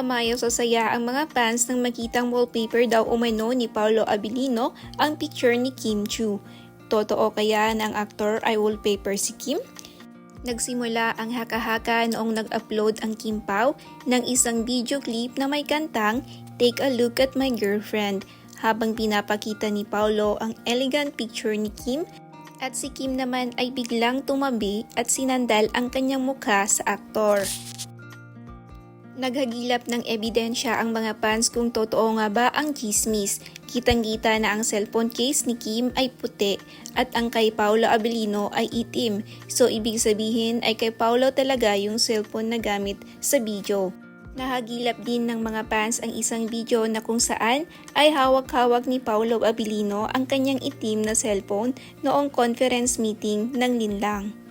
Dumayo sa saya ang mga fans nang makitang wallpaper daw umano ni Paolo Abilino ang picture ni Kim Chu. Totoo kaya na ang aktor ay wallpaper si Kim? Nagsimula ang haka-haka noong nag-upload ang Kim Pao ng isang video clip na may kantang Take a Look at My Girlfriend habang pinapakita ni Paolo ang elegant picture ni Kim at si Kim naman ay biglang tumabi at sinandal ang kanyang mukha sa aktor. Naghagilap ng ebidensya ang mga fans kung totoo nga ba ang chismis. Kitang-kita na ang cellphone case ni Kim ay puti at ang kay Paolo Abilino ay itim. So ibig sabihin ay kay Paolo talaga yung cellphone na gamit sa video. Nahagilap din ng mga fans ang isang video na kung saan ay hawak-hawak ni Paolo Abilino ang kanyang itim na cellphone noong conference meeting ng Linlang.